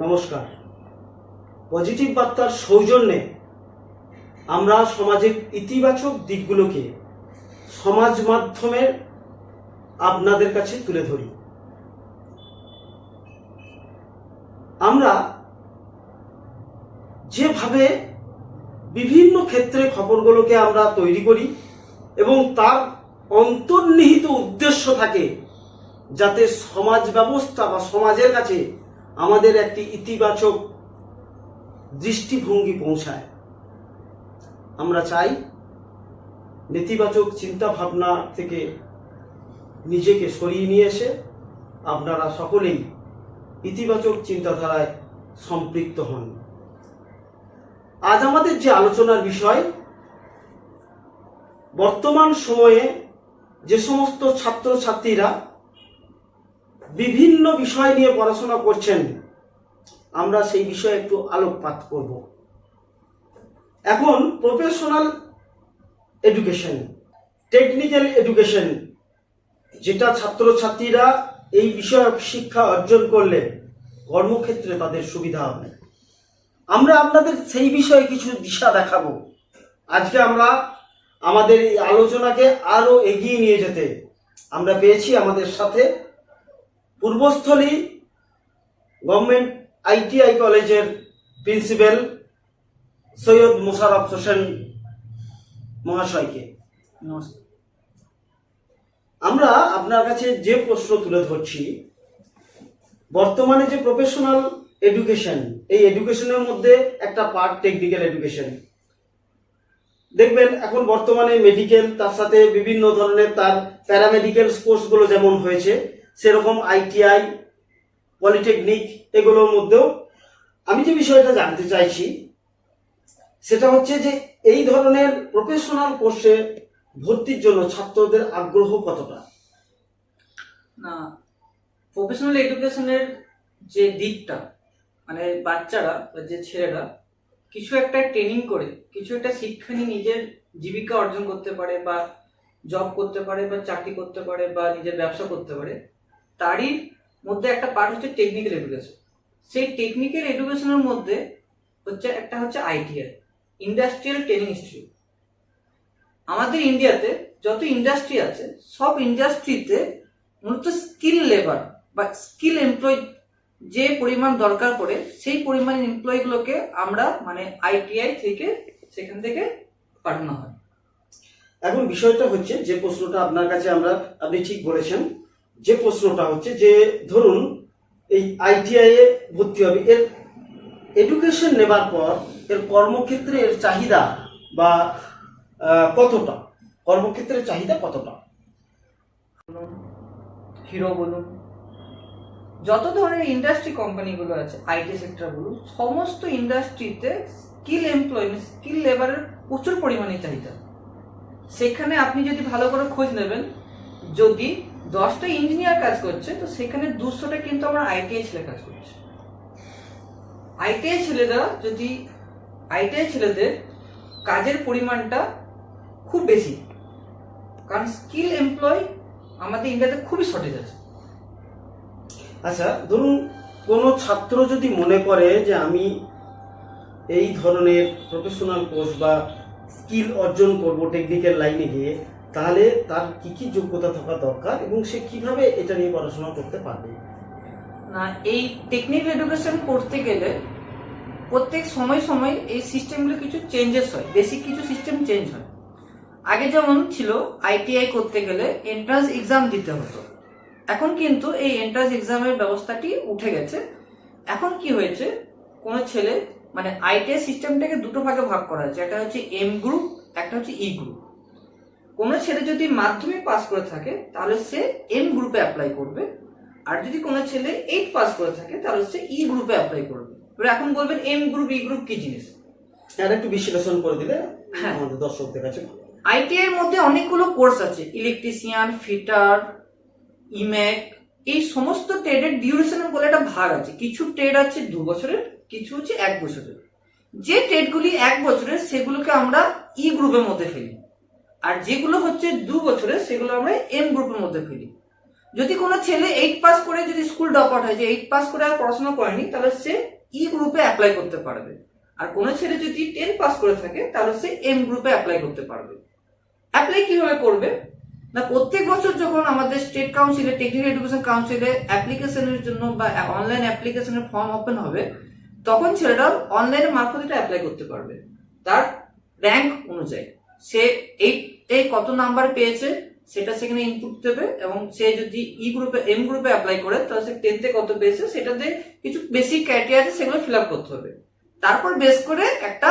নমস্কার। পজিটিভ বার্তার সৌজন্যে আমরা সমাজের ইতিবাচক দিকগুলোকে সমাজ মাধ্যমে আপনাদের কাছে তুলে ধরি। আমরা যেভাবে বিভিন্ন ক্ষেত্রে খবরগুলোকে আমরা তৈরি করি এবং তার অন্তর্নিহিত উদ্দেশ্য থাকে যাতে সমাজ ব্যবস্থা বা সমাজের কাছে আমাদের একটি ইতিবাচক দৃষ্টিভঙ্গি পৌঁছায়। আমরা চাই নেতিবাচক চিন্তা ভাবনা থেকে নিজেকে সরিয়ে নিয়ে এসে আপনারা সকলেই ইতিবাচক চিন্তাধারায় সম্পৃক্ত হন। আজ আমাদের যে আলোচনার বিষয়, বর্তমান সময়ে যে সমস্ত ছাত্রছাত্রীরা বিভিন্ন বিষয় নিয়ে পড়াশোনা করছেন, আমরা সেই বিষয়ে একটু আলোকপাত করব। এখন প্রফেশনাল এডুকেশন টেকনিক্যাল এডুকেশন যেটা ছাত্রছাত্রীরা এই বিষয়ক শিক্ষা অর্জন করলে কর্মক্ষেত্রে তাদের সুবিধা হবে। আমরা আপনাদের সেই বিষয়ে কিছু দিশা দেখাবো। আজকে আমরা আমাদের এই আলোচনাকে আরও এগিয়ে নিয়ে যেতে আমরা পেয়েছি আমাদের সাথে পূর্বস্থলী গভর্নমেন্ট আইটিআই কলেজের প্রিন্সিপাল সৈয়দ মোশারফ হোসেন মহাশয়কে। আমরা আপনার কাছে যে প্রশ্ন তুলে ধরছি বর্তমানে যে প্রফেশনাল এডুকেশন এই এডুকেশনের মধ্যে একটা পার্ট টেকনিক্যাল এডুকেশন দেখবেন এখন বর্তমানে মেডিকেল তার সাথে বিভিন্ন ধরনের তার প্যারামেডিক্যাল কোর্সগুলো যেমন হয়েছে সেরকম আইটিআই পলিটেকনিক এগুলোর মধ্যেও আমি যে বিষয়টা জানতে চাইছি, সেটা হচ্ছে যে এই ধরনের প্রফেশনাল কোর্সে ভর্তির জন্য ছাত্রদের আগ্রহ কতটা? না প্রফেশনাল এডুকেশনের যে দিকটা মানে বাচ্চারা বা যে ছেলেরা কিছু একটা ট্রেনিং করে, কিছু একটা শিক্ষা নিয়ে নিজের জীবিকা অর্জন করতে পারে বা জব করতে পারে বা চাকরি করতে পারে বা নিজের ব্যবসা করতে পারে তারই মধ্যে একটা পার্ট হচ্ছে টেকনিক্যাল এডুকেশন সেই টেকনিক্যাল এডুকেশনের মধ্যে হচ্ছে একটা হচ্ছে আইটিআই ইন্ডাস্ট্রিয়াল ট্রেনিং ইনস্টিটিউট আমাদের ইন্ডিয়াতে যত ইন্ডাস্ট্রি আছে, সব ইন্ডাস্ট্রিতে মূলত স্কিল লেবার বা স্কিল এমপ্লয় যে পরিমাণ দরকার পড়ে, সেই পরিমাণ এমপ্লয়গুলোকে আমরা মানে আইটিআই থেকে সেখান থেকে পাঠানো হয়। এখন বিষয়টা হচ্ছে যে প্রশ্নটা আপনার কাছে আমরা, আপনি ঠিক বলেছেন যে প্রশ্নটা হচ্ছে যে, ধরুন, এই আইটিআই এ ভর্তি হবে, এর এডুকেশন নেবার পর এর কর্মক্ষেত্রে এর চাহিদা বা কতটা? কর্মক্ষেত্রের চাহিদা কতটা? হিরো বলুন, যত ধরনের ইন্ডাস্ট্রি কোম্পানিগুলো আছে আইটি সেক্টর বলুন সমস্ত ইন্ডাস্ট্রিতে স্কিল এমপ্লয় স্কিল লেবারের প্রচুর পরিমাণে চাহিদা। সেখানে আপনি যদি ভালো করে খোঁজ নেবেন, যদি দশটা ইঞ্জিনিয়ার কাজ করছে, তো সেখানে দুশোটা কিন্তু আমরা আইটিআই ছেলে কাজ করছে। আইটিআই ছেলেরা যদি আইটিআই ছেলেদের কাজের পরিমাণটা খুব বেশি, কারণ স্কিল এমপ্লয় আমাদের ইন্ডিয়াতে খুবই শর্টেজ আছে। আচ্ছা ধরুন কোনো ছাত্র যদি মনে করে যে আমি এই ধরনের প্রফেশনাল কোর্স বা স্কিল অর্জন করব টেকনিক্যাল লাইনে গিয়ে তাহলে তার কি কি যোগ্যতা থাকা দরকার এবং সে কীভাবে এটা নিয়ে পড়াশোনা করতে পারবে? না, এই টেকনিক্যাল এডুকেশন করতে গেলে প্রত্যেক সময় সময় এই সিস্টেমগুলো কিছু চেঞ্জেস হয় বেসিক কিছু সিস্টেম চেঞ্জ হয়। আগে যেমন ছিল আইটিআই করতে গেলে এন্ট্রান্স এক্সাম দিতে হতো। এখন কিন্তু এই এন্ট্রান্স এক্সামের ব্যবস্থাটি উঠে গেছে। এখন কি হয়েছে, কোনো ছেলে মানে আইটিআই সিস্টেমটাকে দুটো ভাগে ভাগ করা হয়েছে, একটা হচ্ছে এম গ্রুপ একটা হচ্ছে ই গ্রুপ কোনো ছেলে যদি মাধ্যমিক পাস করে থাকে তাহলে সে এম গ্রুপে অ্যাপ্লাই করবে। আর যদি কোনো ছেলে এইট পাস করে থাকে তাহলে সে ই গ্রুপে অ্যাপ্লাই করবে। এবার এখন বলবেন এম গ্রুপ ই গ্রুপ কি জিনিস? আর একটু বিশ্লেষণ করে দিলে হ্যাঁ। আমাদের দর্শকদের কাছে। আইটিআই এর মধ্যে অনেকগুলো কোর্স আছে ইলেকট্রিশিয়ান ফিটার ইম্যাক এই সমস্ত ট্রেডের ডিউরেশনের বলে একটা ভাগ আছে। কিছু ট্রেড আছে দু বছরের কিছু হচ্ছে এক বছরের। যে ট্রেডগুলি এক বছরের সেগুলোকে আমরা ই গ্রুপের মধ্যে ফেলি। আর যেগুলো হচ্ছে দু বছরের, সেগুলো আমরা এম গ্রুপের মধ্যে ফেলি। যদি কোনো ছেলে এইট পাস করে যদি স্কুল ড্রপ আউট হয়, যে এইট পাস করে আর পড়াশোনা করেনি, তাহলে সে ই গ্রুপে অ্যাপ্লাই করতে পারবে। আর কোনো ছেলে যদি টেন পাস করে থাকে, তাহলে সে এম গ্রুপে অ্যাপ্লাই করতে পারবে। অ্যাপ্লাই কীভাবে করবে? না, প্রত্যেক বছর যখন আমাদের স্টেট কাউন্সিলে টেকনিক্যাল এডুকেশন কাউন্সিলে অ্যাপ্লিকেশনের জন্য বা অনলাইন অ্যাপ্লিকেশনের ফর্ম ওপেন হবে, তখন ছেলেরা অনলাইনে মারফত এটা অ্যাপ্লাই করতে পারবে। তার র্যাঙ্ক অনুযায়ী। সে এইটে কত নাম্বার পেয়েছে, সেটা সেখানে ইনপুট দেবে এবং সে যদি ই গ্রুপে এম গ্রুপে অ্যাপ্লাই করে, তাহলে সে টেনতে কত পেয়েছে, সেটাতে কিছু বেসিক ক্রাইটেরিয়া আছে, সেগুলো ফিল আপ করতে হবে। তারপর বেস করে একটা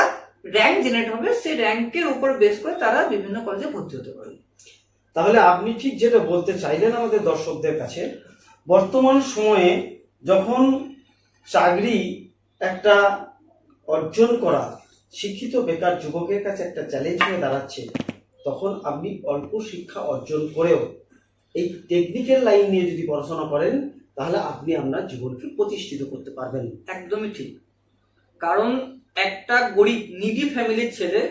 র্যাঙ্ক জেনারেট হবে, সেই র্যাঙ্কের উপর বেস করে তারা বিভিন্ন কলেজে ভর্তি হতে পারবে। তাহলে আপনি ঠিক যেটা বলতে চাইলেন আমাদের দর্শকদের কাছে, বর্তমান সময়ে যখন চাকরি একটা অর্জন করা শিক্ষিত বেকার যুবকের কাছে একটা চ্যালেঞ্জ হয়ে দাঁড়াচ্ছে তখন আপনি অল্প শিক্ষা অর্জন করেও এই টেকনিক্যাল লাইন নিয়ে যদি পড়াশোনা করেন, তাহলে আপনি আপনার জীবনকে প্রতিষ্ঠিত করতে পারবেন। একদমই ঠিক। কারণ একটা গরিব নিডি ফ্যামিলির ছেলে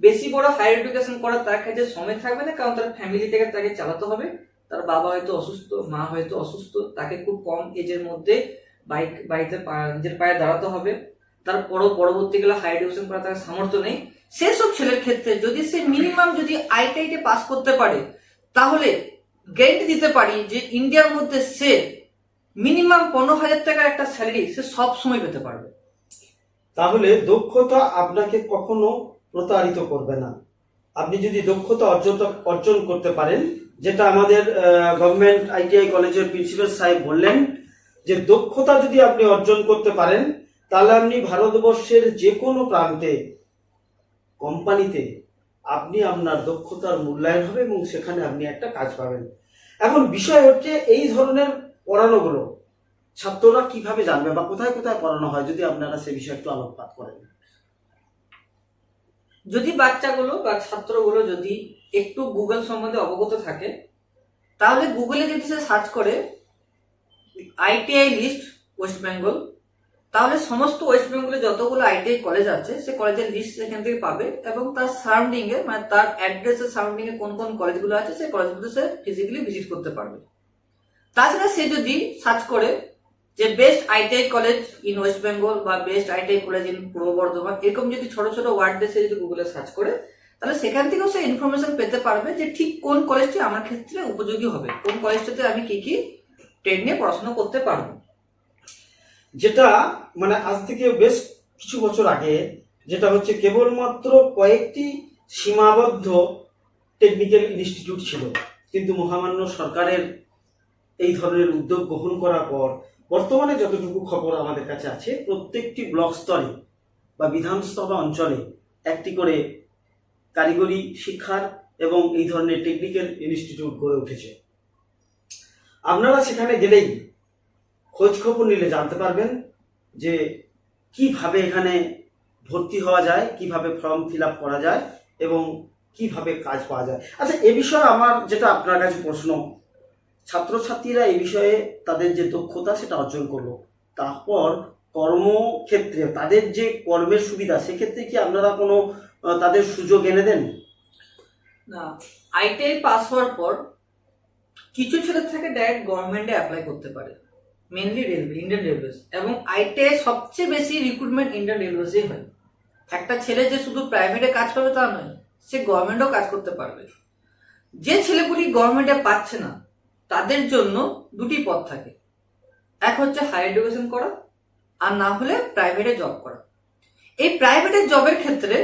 বেশি বড় হায়ার এডুকেশন করার তার কাছে সময় থাকবে না, কারণ তার ফ্যামিলি থেকে তাকে চালাতে হবে। তার বাবা হয়তো অসুস্থ, মা হয়তো অসুস্থ, তাকে খুব কম এজের মধ্যে বাইক বাড়িতে নিজের পায়ে দাঁড়াতে হবে। তার পর পরবর্তীকালে হায়ার এডুকেশন করার তার সামর্থ্য নেই। সেসব ছেলের ক্ষেত্রে যদি সে মিনিমাম যদি আইটিআইতে পাস করতে পারে, তাহলে গ্যারেন্টি দিতে পারি যে ইন্ডিয়ার মধ্যে সে মিনিমাম পনেরো হাজার টাকার একটা স্যালারি সে সব সময় পেতে পারবে। তাহলে দক্ষতা আপনাকে কখনো প্রতারিত করবে না। আপনি যদি দক্ষতা অর্জন অর্জন করতে পারেন, যেটা আমাদের গভর্নমেন্ট আইটিআই কলেজের প্রিন্সিপাল সাহেব বললেন, যে দক্ষতা যদি আপনি অর্জন করতে পারেন, তাহলে আপনি ভারতবর্ষের যে কোনো প্রান্তে কোম্পানিতে আপনি আপনার দক্ষতার মূল্যায়ন হবে এবং সেখানে আপনি একটা কাজ পাবেন। এখন বিষয় হচ্ছে এই ধরনের পড়ানোগুলো ছাত্ররা কীভাবে জানবে বা কোথায় কোথায় পড়ানো হয় যদি আপনারা সে বিষয়ে একটু আলোকপাত করেন? যদি বাচ্চাগুলো বা ছাত্রগুলো যদি একটু গুগল সম্বন্ধে অবগত থাকে, তাহলে গুগলে যদি সে সার্চ করে আইটিআই লিস্ট ওয়েস্ট বেঙ্গল তাহলে সমস্ত ওয়েস্ট বেঙ্গলে যতগুলো আইটিআই কলেজ আছে, সে কলেজের লিস্ট সেখান থেকে পাবে এবং তার সারাউন্ডিং এ মানে তার অ্যাড্রেসের সারাউন্ডিং এ কোন কোন কলেজগুলো আছে, সেই কলেজগুলো সে ফিজিক্যালি ভিজিট করতে পারবে। তাছাড়া সে যদি সার্চ করে যে best ITI college in West Bengal বা বেস্ট আইটিআই কলেজ ইন পূর্ব বর্ধমান, এরকম যদি ছোট ছোট ওয়ার্ড সে যদি গুগলে সার্চ করে, তাহলে সেখান থেকেও সে ইনফরমেশন পেতে পারবে যে ঠিক কোন কলেজটি আমার ক্ষেত্রে উপযোগী হবে, কোন কলেজটাতে আমি কি কি ট্রেড নিয়ে পড়াশোনা করতে পারব। যেটা মানে আজ থেকে বেশ কিছু বছর আগে, যেটা হচ্ছে কেবলমাত্র কয়েকটি সীমাবদ্ধ টেকনিক্যাল ইনস্টিটিউট ছিল। কিন্তু মহামান্য সরকারের এই ধরনের উদ্যোগ গ্রহণ করার পর, বর্তমানে যতটুকু খবর আমাদের কাছে আছে, প্রত্যেকটি ব্লক স্তরে বা বিধানসভা অঞ্চলে একটি করে কারিগরি শিক্ষার এবং এই ধরনের টেকনিক্যাল ইনস্টিটিউট গড়ে উঠেছে। আপনারা সেখানে গেলেই খোঁজ খবর নিলে জানতে পারবেন যে কীভাবে এখানে ভর্তি হওয়া যায়, কীভাবে ফর্ম ফিল আপ করা যায় এবং কীভাবে কাজ পাওয়া যায়। আচ্ছা এ বিষয়ে আমার যেটা আপনার কাছে প্রশ্ন, ছাত্রছাত্রীরা এই বিষয়ে তাদের যে দক্ষতা সেটা অর্জন করল, তারপর কর্মক্ষেত্রে তাদের যে কর্মের সুবিধা, সেক্ষেত্রে কি আপনারা কোনো তাদের সুযোগ এনে দেন? না আইটিআই পাস হওয়ার পর কিছু ছেলে থেকে ডাইরেক্ট গভর্নমেন্টে অ্যাপ্লাই করতে পারে। মেনলি রেলওয়ে ইন্ডিয়ান রেলওয়েজ এবং আইটিআই সবচেয়ে বেশি রিক্রুটমেন্ট ইন্ডিয়ান রেলওয়েজে হয়। একটা ছেলে যে শুধু প্রাইভেটে কাজ পাবে তা নয়, সে গভর্নমেন্টও কাজ করতে পারবে। যে ছেলেগুলি গভর্নমেন্টে পাচ্ছে না, তাদের জন্য দুটি পথ থাকে। এক হচ্ছে হায়ার এডুকেশন করা, আর না হলে প্রাইভেটে জব করা। এই প্রাইভেটের জবের ক্ষেত্রে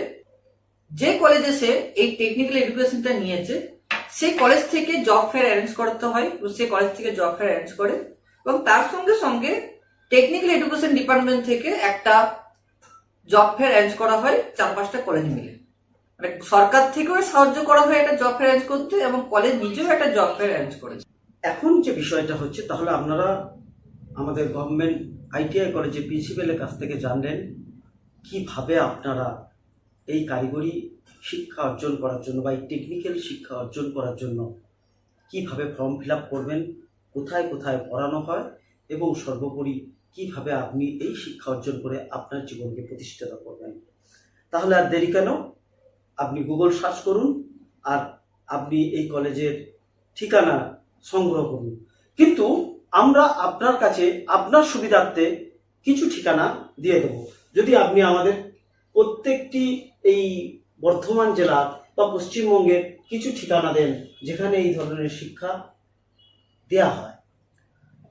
যে কলেজে সে এই টেকনিক্যাল এডুকেশনটা নিয়েছে সেই কলেজ থেকে জব ফেয়ার অ্যারেঞ্জ করতে হয় সে কলেজ থেকে জব ফেয়ার অ্যারেঞ্জ করে। এবং তার সঙ্গে সঙ্গে টেকনিক্যাল এডুকেশন ডিপার্টমেন্ট থেকে একটা জব ফেয়ার অ্যারেঞ্জ করা হয় চার পাঁচটা কলেজ মিলে। মানে সরকার থেকেও সাহায্য করা হয় একটা জব ফেয়ার অ্যারেঞ্জ করতে এবং কলেজ নিজেও একটা জব ফেয়ার অ্যারেঞ্জ করেছে এখন যে বিষয়টা হচ্ছে, তাহলে আপনারা আমাদের গভর্নমেন্ট আইটিআই কলেজের প্রিন্সিপালের কাছ থেকে জানলেন কীভাবে আপনারা এই কারিগরি শিক্ষা অর্জন করার জন্য বা এই টেকনিক্যাল শিক্ষা অর্জন করার জন্য কীভাবে ফর্ম ফিল আপ করবেন কোথায় কোথায় পড়ানো হয় এবং সর্বোপরি কীভাবে আপনি এই শিক্ষা অর্জন করে আপনার জীবনকে প্রতিষ্ঠিত করবেন। তাহলে আর দেরি কেন? আপনি গুগল সার্চ করুন আর আপনি এই কলেজের ঠিকানা সংগ্রহ করুন। কিন্তু আমরা আপনার কাছে আপনার সুবিধার্থে কিছু ঠিকানা দিয়ে দেব। যদি আপনি আমাদের প্রত্যেকটি এই বর্ধমান জেলা বা পশ্চিমবঙ্গের কিছু ঠিকানা দেন, যেখানে এই ধরনের শিক্ষা দেয়া হয়।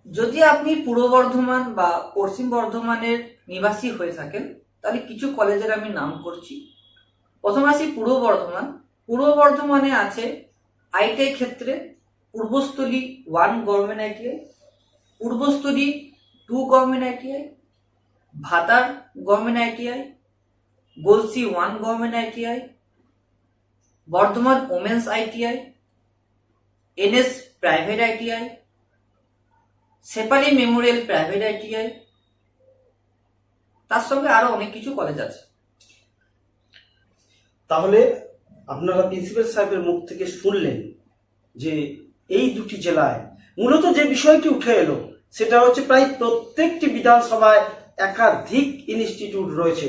যদি আপনি পূর্ব বর্ধমান বা পশ্চিম বর্ধমানের নিবাসী হয়ে থাকেন, তাহলে কিছু কলেজের আমি নাম করছি। প্রথম আসি পূর্ব বর্ধমান। পূর্ব বর্ধমানে আছে আইটিআই ক্ষেত্রে Purbasthali one government ITI Purbasthali two government ITI Bhatar government ITI Golsi one government ITI Bardhaman women's ITI NS private ITI Sepali memorial private ITI তার সঙ্গে আরও অনেক কিছু কলেজ আছে। তাহলে আপনারা প্রিন্সিপাল সাহেবের মুখ থেকে শুনলেন যে এই দুটি জেলায় মূলত যে বিষয়টি উঠে এলো, সেটা হচ্ছে প্রায় প্রত্যেকটি বিধানসভায় একাধিক ইনস্টিটিউট রয়েছে।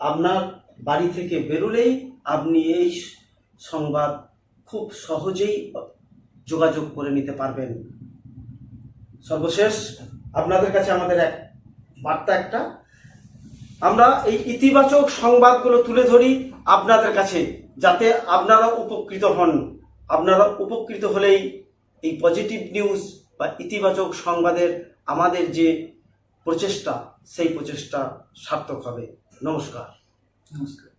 আপনার বাড়ি থেকে বেরোলেই আপনি এই সংবাদ খুব সহজেই যোগাযোগ করে নিতে পারবেন। সর্বশেষ, আপনাদের কাছে আমাদের এক বার্তা একটা। আমরা এই ইতিবাচক সংবাদগুলো তুলে ধরি আপনাদের কাছে, যাতে আপনারা উপকৃত হন। আপনারা উপকৃত হলেই এই পজিটিভ নিউজ বা ইতিবাচক সংবাদের আমাদের যে প্রচেষ্টা, সেই প্রচেষ্টা সার্থক হবে। নমস্কার। নমস্কার।